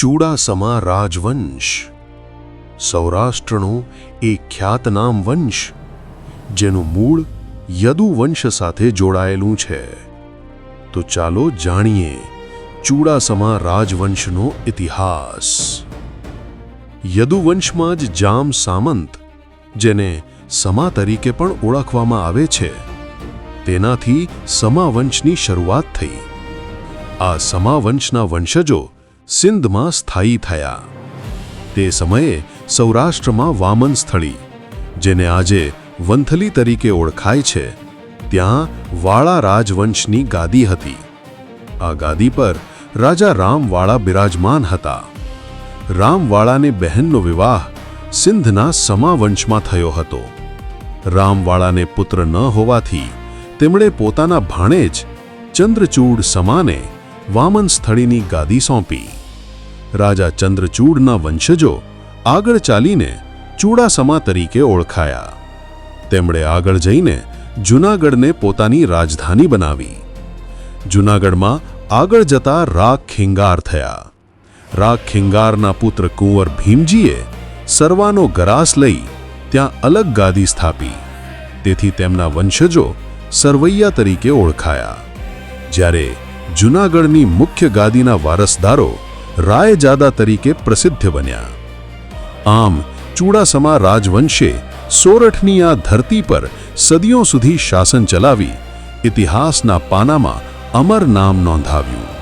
ચૂડાસમા રાજવંશ. સૌરાષ્ટ્રનું એ ખ્યાતનામ વંશ, જેનું મૂળ યદુવંશ સાથે જોડાયેલું છે. તો ચાલો જાણીએ ચૂડાસમા રાજવંશનો ઇતિહાસ. યદુવંશમાં જ જામ સામંત, જેને સમા તરીકે પણ ઓળખવામાં આવે છે, તેનાથી સમાવંશની શરૂઆત થઈ. આ સમાવંશના વંશજો સિંધમાં સ્થાયી થયા. તે સમયે સૌરાષ્ટ્રમાં વામન સ્થળી, જેને આજે વંથલી તરીકે ઓળખાય છે. ત્યાં વાળા રાજવંશની ગાદી હતી. આ ગાદી પર રાજા રામવાળા બિરાજમાન હતા. રામવાળાને બહેનનો વિવાહ સિંધના સમાવંશમાં થયો હતો. રામવાળાને પુત્ર ન હોવાથી તેમણે પોતાના ભાણેજ ચંદ્રચૂડ સમાને વામન સ્થળીની ગાદી સોંપી. રાજા ચંદ્રચૂડના વંશજો આગળ ચાલીને ચૂડાસમા તરીકે ઓળખાયા. તેમણે આગળ જઈને જૂનાગઢને પોતાની રાજધાની બનાવી. જૂનાગઢમાં આગળ જતા રાગ ખિંગાર થયા. રાગ ખિંગારના પુત્ર કુંવર ભીમજીએ સર્વાનો ગરાસ લઈ ત્યાં અલગ ગાદી સ્થાપી. તેથી તેમના વંશજો સરવૈયા તરીકે ઓળખાયા. જ્યારે જૂનાગઢની મુખ્ય ગાદીના વારસદારો રાયજાદા તરીકે પ્રસિદ્ધ બન્યા. આમ, ચૂડાસમા રાજવંશે સોરઠની આ ધરતી પર સદીઓ સુધી શાસન ચલાવી, ઇતિહાસના પાનામાં અમર નામ નોંધાવ્યું.